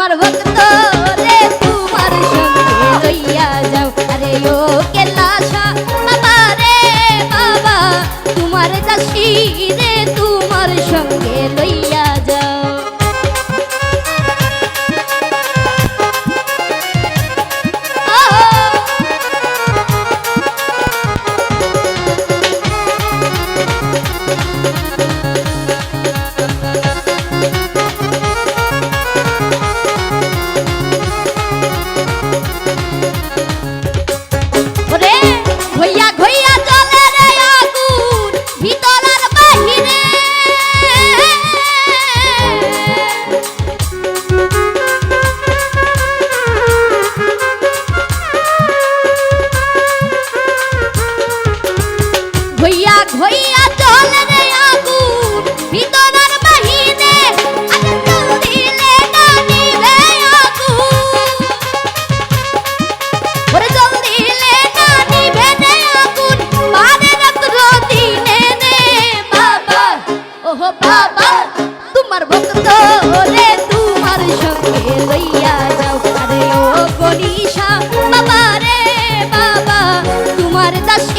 তোমার ভক্ত।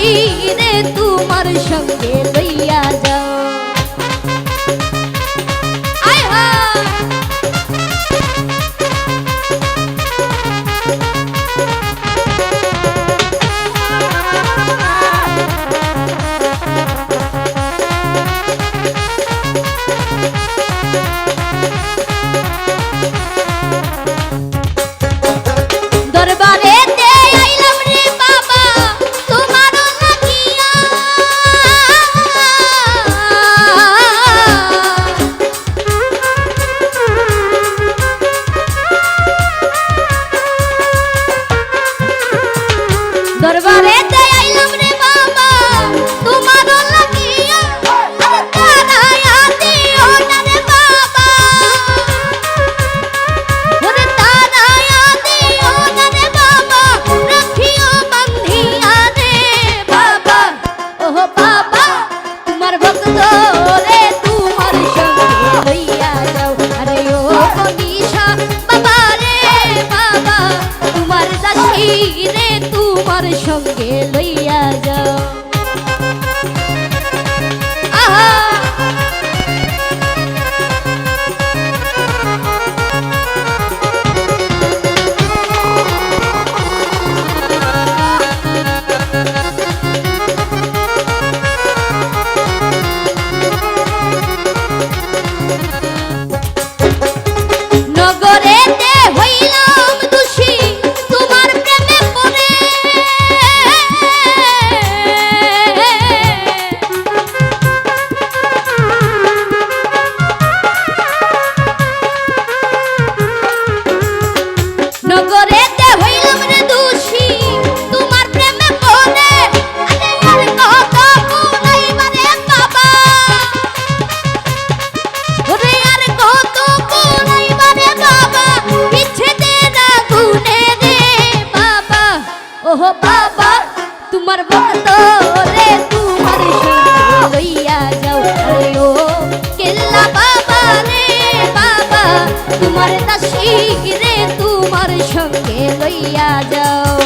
Thank you. রে তোমার সঙ্গে লইয়া যাও। তোমার মত রে তোমার লইয়া যাও। আরে ও কেল্লা বাবা রে বাবা, তোমার দাসী রে তোমার সঙ্গে লইয়া যাও।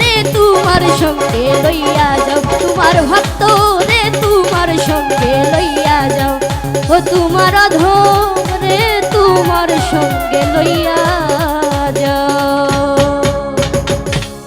রে তোমার সঙ্গে লইয়া যাও, তোমার ভক্ত রে তোমার সঙ্গে লইয়া যাও। ও তোমার ধর